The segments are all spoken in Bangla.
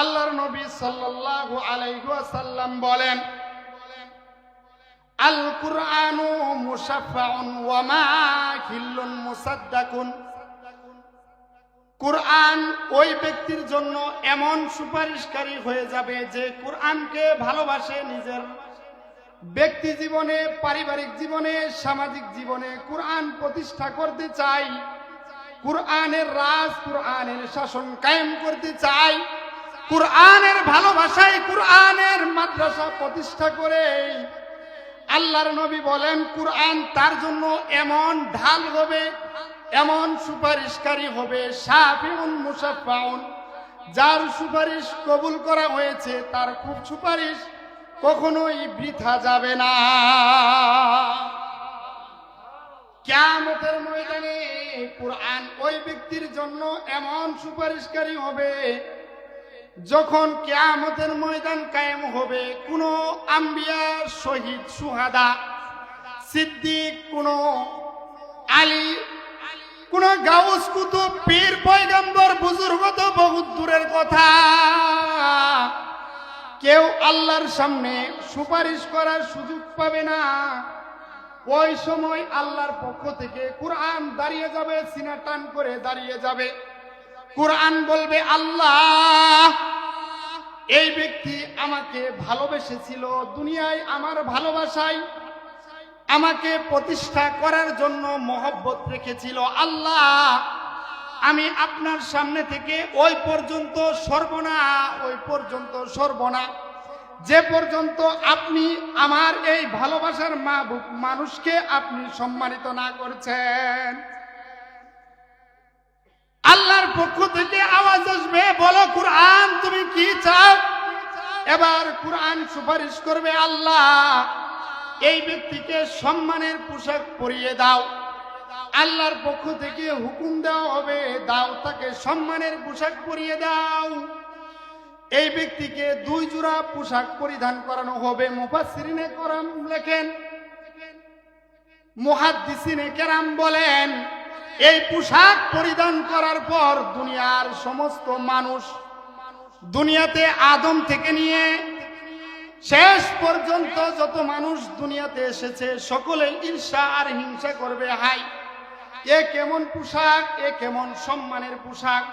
আল্লাহর নবী সাল্লাল্লাহু আলাইহি ওয়াসাল্লাম বলেন আল কুরআনু মুশাফফাউন ওয়া মা হিল্লুন মুসাদ্দাকুন। কুরআন ওই ব্যক্তির জন্য এমন সুপারিশকারী হয়ে যাবে যে কুরআনকে ভালোবাসে নিজের ব্যক্তি জীবনে, পারিবারিক জীবনে, সামাজিক জীবনে কুরআন প্রতিষ্ঠা করতে চাই কুরআনের রাজ, কুরআনের শাসন কায়েম করতে চাই কুরআনের ভালোবাসায় কুরআনের মাদ্রাসা প্রতিষ্ঠা করে আল্লাহর নবী বলেন, কুরআন তার জন্য এমন ঢাল হবে, এমন সুপারিশকারী হবে সাফিউন মুসাফাউন যার সুপারিশ কবুল করা হয়েছে, তার খুব সুপারিশ কখনোই বৃথা যাবে না। কিয়ামতের ময়দানে কুরআন ওই ব্যক্তির জন্য এমন সুপারিশকারী হবে যখন কিয়ামতের ময়দান কায়েম হবে, কোন আম্বিয়া, শহীদ, সুহাদা, সিদ্দিক, কোন আলী, কোন গাউস কুতুব, পীর, পয়গম্বর, বুজুর্গ তো বহুত দূরের কথা। কেউ আল্লাহর সামনে সুপারিশ করার সুযোগ পাবে না। ওই সময় আল্লাহর পক্ষ থেকে কোরআন দাঁড়িয়ে যাবে, সিনা টান করে দাঁড়িয়ে যাবে। কোরআন বলবে, আল্লাহ, এই ব্যক্তি আমাকে ভালোবেসেছিল দুনিয়ায় আমার ভালোবাসায়। আমাকে প্রতিষ্ঠা করার জন্য মহব্বত রেখেছিল। আল্লাহ, আমি আপনার সামনে থেকে ওই পর্যন্ত সর্বনা ওই পর্যন্ত সর্বনা যে পর্যন্ত আপনি আমার এই ভালোবাসার মা মানুষকে আপনি সম্মানিত না করছেন। আল্লাহর পক্ষ থেকে আওয়াজ আসবে, বলো কুরআন, তুমি কি চাও? এবার কুরআন সুপারিশ করবে আল্লাহ। এই ব্যক্তিকে সম্মানের পোশাক পরিয়ে দাও। আল্লাহর পক্ষ থেকে হুকুম দেওয়া হবে, দাও তাকে সম্মানের পোশাক পরিয়ে দাও। এই ব্যক্তিকে দুই জোড়া পোশাক পরিধান করানো হবে, মুফাসসিরিনে করাম লেখেন, মুহাদ্দিসিনে কেরাম বলেন। এই পোশাক পরিধান করার পর দুনিয়ার সমস্ত মানুষ দুনিয়াতে আদম থেকে নিয়ে শেষ পর্যন্ত যত মানুষ দুনিয়াতে এসেছে, সকলে ঈর্ষা আর হিংসা করবে, হাই। এ কেমন পোশাক, এ কেমন সম্মানের পোশাক?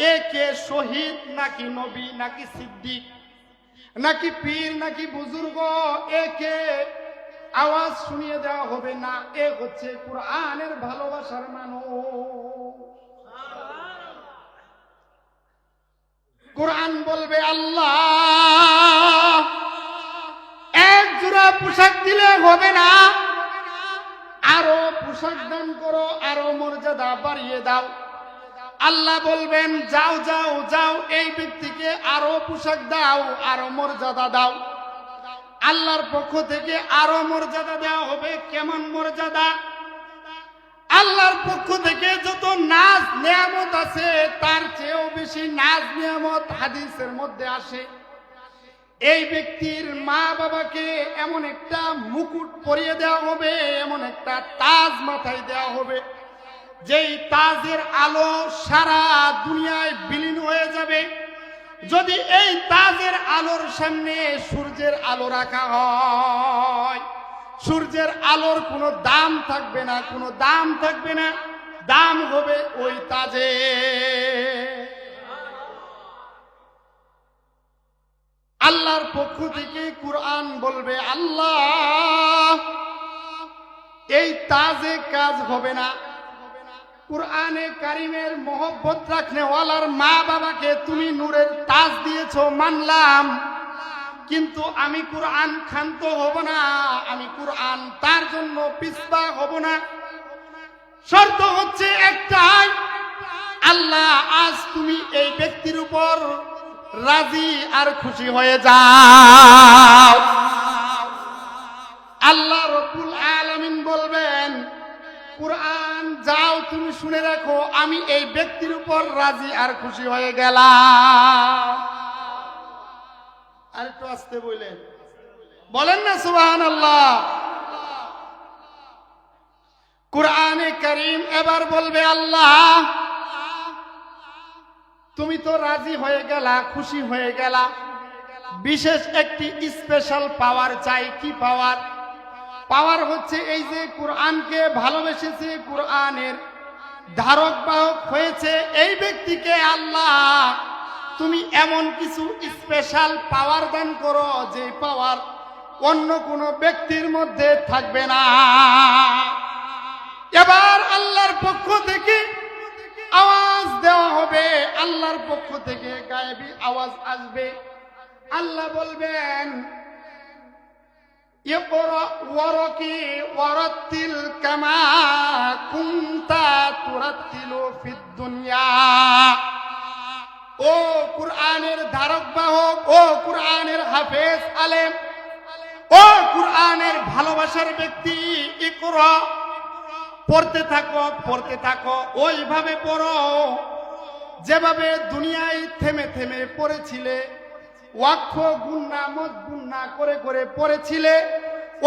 এ কে শহীদ, নাকি নবী, নাকি সিদ্দিক, নাকি পীর, নাকি বুজুর্গ? এ কে আওয়াজ শুনিয়ে দেওয়া হবে না। এ হচ্ছে কোরআনের ভালোবাসার মানুষ। কোরআন বলবে, আল্লাহ, এক জোড়া পোশাক দিলে হবে না। আরও পোশাক দান করো, আরও মর্যাদা বাড়িয়ে দাও। আল্লাহ বলবেন, যাও যাও যাও, এই ব্যক্তিকে আরও পোশাক দাও, আরও মর্যাদা দাও। আল্লাহর পক্ষ থেকে আরও মর্যাদা দেওয়া হবে। কেমন মর্যাদা? আল্লাহর পক্ষ থেকে যত নাচ নিয়ামত আছে, তার চেয়েও বেশি নাচ নিয়ামত হাদিসের মধ্যে আসে। এই ব্যক্তির মা বাবাকে এমন একটা মুকুট পরিয়ে দেওয়া হবে, এমন একটা তাজ মাথায় দেওয়া হবে, যেই তাজের আলো সারা দুনিয়ায় বিলীন হয়ে যাবে। যদি এই তাজের আলোর সামনে সূর্যের আলো রাখা হয়, সূর্যের আলোর কোনো দাম থাকবে না, কোনো দাম থাকবে না, দাম হবে ওই তাজে। আল্লাহর পক্ষ থেকে কুরআন বলবে, আল্লাহ, এই তাজে কাজ হবে না। কুরআনে কারিমের মোহব্বত রাখনে ওয়ালার মা বাবাকে তুমি নূরের তাজ দিয়েছ, মানলাম। কিন্তু আমি কুরআন ক্ষান্ত হব না, আমি কুরআন তার জন্য পিস্পা হব না। শর্ত হচ্ছে একটাই, আল্লাহ, আজ তুমি এই ব্যক্তির উপর রাজি আর খুশি হয়ে যাও। আল্লাহ রকুল আলমিন বলবেন কুরআন, যাও তুমি শুনে রাখো, আমি এই ব্যক্তির উপর রাজি আর খুশি হয়ে গেলাম। আর একটু আসতে বললেন বলেন না সুবাহান আল্লাহ কোরআনে করিম এবার বলবে আল্লাহ, তুমি তো রাজি হয়ে গেলা, খুশি হয়ে গেলা। বিশেষ একটি স্পেশাল পাওয়ার চাই, কি পাওয়ার পাওয়ার হচ্ছে এই যে কোরআনকে ভালোবেসেছে, কোরআনের ধারক বাহক হয়েছে এই ব্যক্তিকে আল্লাহ। তুমি এমন কিছু স্পেশাল পাওয়ার দান করো যে পাওয়ার অন্য কোনো ব্যক্তির মধ্যে থাকবে না। এবার আল্লাহর পক্ষ থেকে আওয়াজ দেওয়া হবে। আল্লাহর পক্ষ থেকে গায়েবী আওয়াজ আসবে। আল্লাহ বলবেন ও কুরআনের বাহক, ও কুরআনের হাফেজ আলেম, ও কুরআনের ভালোবাসার ব্যক্তি পড়তে থাকো পড়তে থাকো, ওইভাবে পড়ো। যেভাবে দুনিয়ায় থেমে থেমে পড়েছিলে ওয়াক্ফ গুন্না মত গুন্না করে করে পড়েছিলে,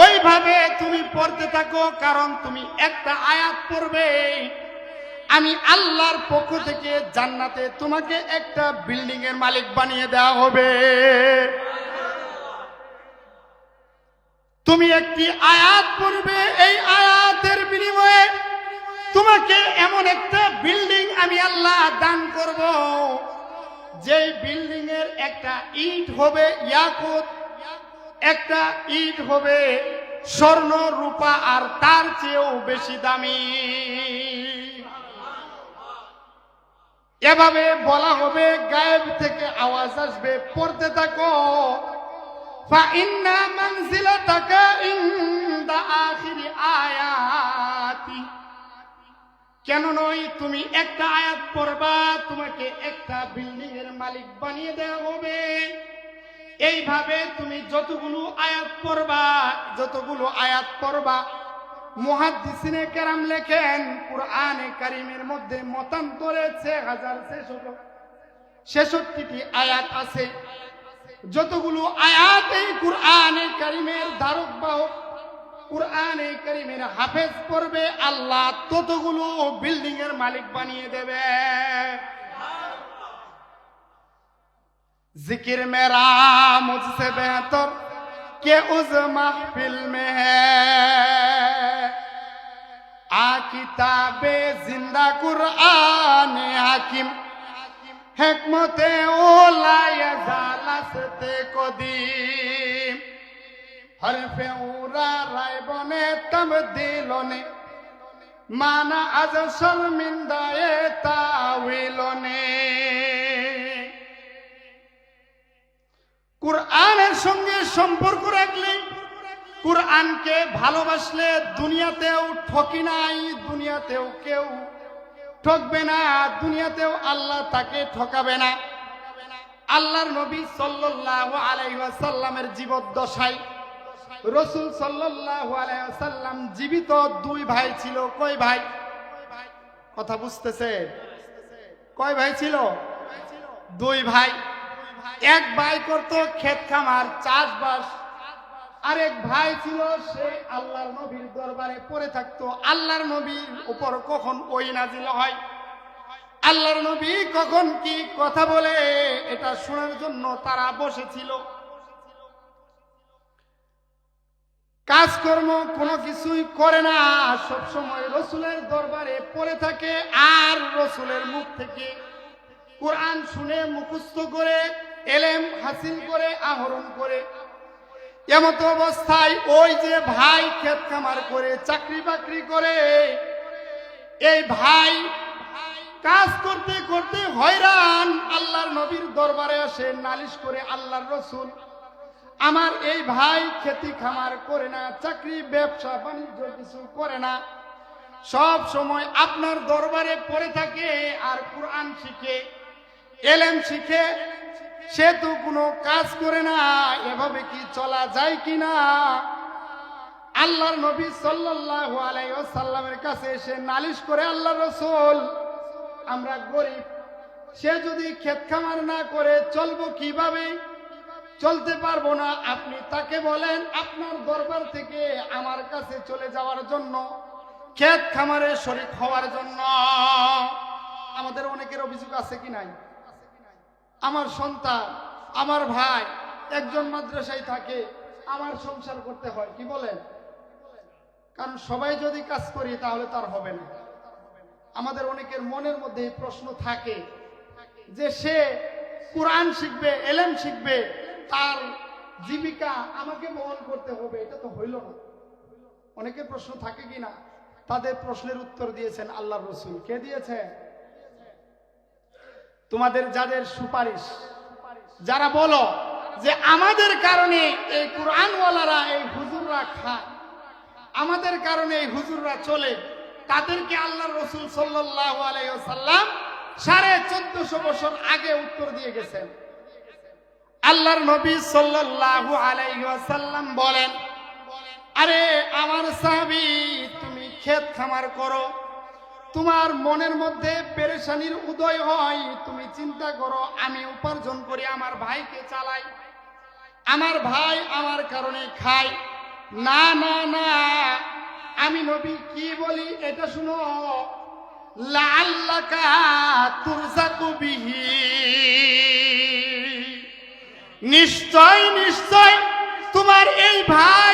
ওইভাবে তুমি পড়তে থাকো, কারণ তুমি একটা আয়াত পড়বে। আমি আল্লাহর পক্ষ থেকে জান্নাতে তোমাকে একটা বিল্ডিং এর মালিক বানিয়ে দেওয়া হবে। তুমি একটি আয়াত পড়বে, এই আয়াতের বিনিময়ে তোমাকে এমন একটা বিল্ডিং আমি আল্লাহ দান করব। যেই বিল্ডিং এর একটা ইট হবে ইয়াকুত একটা ইট হবে স্বর্ণ রূপা আর তার চেয়েও বেশি দামি এভাবে বলা হবে গায়েব থেকে আওয়াজ আসবে পড়তে থাকো فإن منزلتك عند آخر آياتي কেন নয় তুমি একটা আয়াত পড়বা, তোমাকে একটা বিল্ডিং এর মালিক বানিয়ে দেওয়া হবে। এইভাবে তুমি যতগুলো আয়াত পড়বা, যতগুলো আয়াত পড়বা, মুহাদ্দিসিনে কেরাম লেখেন, কুরআনে কারিমের মধ্যে মতান্তরে ছে হাজার ছেষট্টিটি আয়াত আছে। যতগুলো আয়াত এই কুরআনে কারিমের ধারক বাহক কোরআনে করিমের হাফেজ করবে আল্লাহ ততগুলো বিল্ডিং এর মালিক বানিয়ে দেবে। জিকির মেরা মুজসে বেহতর, কে উজ মাহফিল মে আ কিতাবে জিন্দা কুরআন হাকিম, হেকমতে ওলায় জালাসতে কদিম। হরফে ও উরা রায় বনে তব দিলনে। মানা আজ শর্মিন্দায়ে তাওইলনে কুরআনের সঙ্গে সম্পর্ক রাখলে, কুরআনকে ভালোবাসলে দুনিয়াতেও ঠকি নাই, দুনিয়াতেও কেউ ঠকবে না, দুনিয়াতেও আল্লাহ তাকে ঠকাবে না। আল্লাহর নবী সাল্লাল্লাহু আলাইহি ওয়াসাল্লামের জীবদ্দশায় রসুল আলাইহি জীবিত দুই ভাই ছিল। কই ভাই? কথা বুঝতেছে? কয় ভাই ছিল? দুই ভাই। এক ভাই করত ক্ষেত খামার, চাষবাস। আরেক ভাই ছিল সে আল্লাহর নবীর দরবারে পড়ে থাকতো। আল্লাহর নবীর উপর কখন ওই নাজিল হয়? আল্লাহর নবী কখন কি কথা বলে, এটা শোনার জন্য তারা বসেছিল। কাজকর্ম কোনো কিছুই করে না। সব সময় রসুলের দরবারে পড়ে থাকে আর রসুলের মুখ থেকে কোরআন শুনে মুখস্থ করে, এলেম হাসিল করে, আহরণ করে। এমত অবস্থায় ওই যে ভাই ক্ষেত খামার করে, চাকরি বাকরি করে, এই ভাই কাজ করতে করতে হয়রান। আল্লাহর নবীর দরবারে আসে, নালিশ করে আল্লাহর রসুল আমার এই ভাই খেতি খামার করে না, চাকরি, ব্যবসা, বাণিজ্য কিছু করে না। সব সময় আপনার দরবারে পড়ে থাকে আর কোরআন শিখে, এলেম শিখে। সে তো কোনো কাজ করে না, এভাবে কি চলা যায় কি না আল্লাহর নবী সাল্লাল্লাহু আলাইহি ওয়াসাল্লামের কাছে এসে নালিশ করে আল্লাহ রসুল, আমরা গরিব, সে যদি ক্ষেত খামার না করে, চলবো কীভাবে? চলতে পারব না। আপনি তাকে বলেন, আপনার দরবার থেকে আমার কাছে চলে যাওয়ার জন্য, ক্ষেত খামারে শরিক হওয়ার জন্য। আমাদের অনেকের অভিযোগ আছে কি নাই? আমার সন্তান, আমার ভাই, একজন মাদ্রাসায় থাকে, আমার সংসার করতে হয়, কি বলেন? কারণ সবাই যদি কাজ করি, তাহলে তার হবে না। আমাদের অনেকের মনের মধ্যে প্রশ্ন থাকে যে সে কোরআন শিখবে, এলেম শিখবে তার জীবিকা আমাকে বহন করতে হবে, এটা তো হইল না। অনেকের প্রশ্ন থাকে কিনা তাদের প্রশ্নের উত্তর দিয়েছেন আল্লাহ রসুল। কে দিয়েছে তোমাদের যাদের সুপারিশ, যারা বলো যে আমাদের কারণে এই কোরআনওয়ালারা, এই হুজুররা খায়, আমাদের কারণে এই হুজুররা চলে, তাদেরকে আল্লাহ রসুল সাল্লাহ আলাইসাল্লাম সাড়ে চোদ্দশো বছর আগে উত্তর দিয়ে গেছেন। আল্লাহর নবী সাল্লাল্লাহু আলাইহি ওয়াসাল্লাম বলেন, আরে আমার সাহাবী, তুমি ক্ষেত খামার করো। তোমার মনের মধ্যে পেরেশানির উদয় হয়, তুমি চিন্তা করো, আমি উপার্জন করি, আমার ভাইকে চালাই। আমার ভাই আমার কারণে খায়। না না না, আমি নবী কি বলি এটা শুনো। লাল্লাকা তুরজাকু বিহি। নিশ্চয় নিশ্চয় তোমার এই ভাই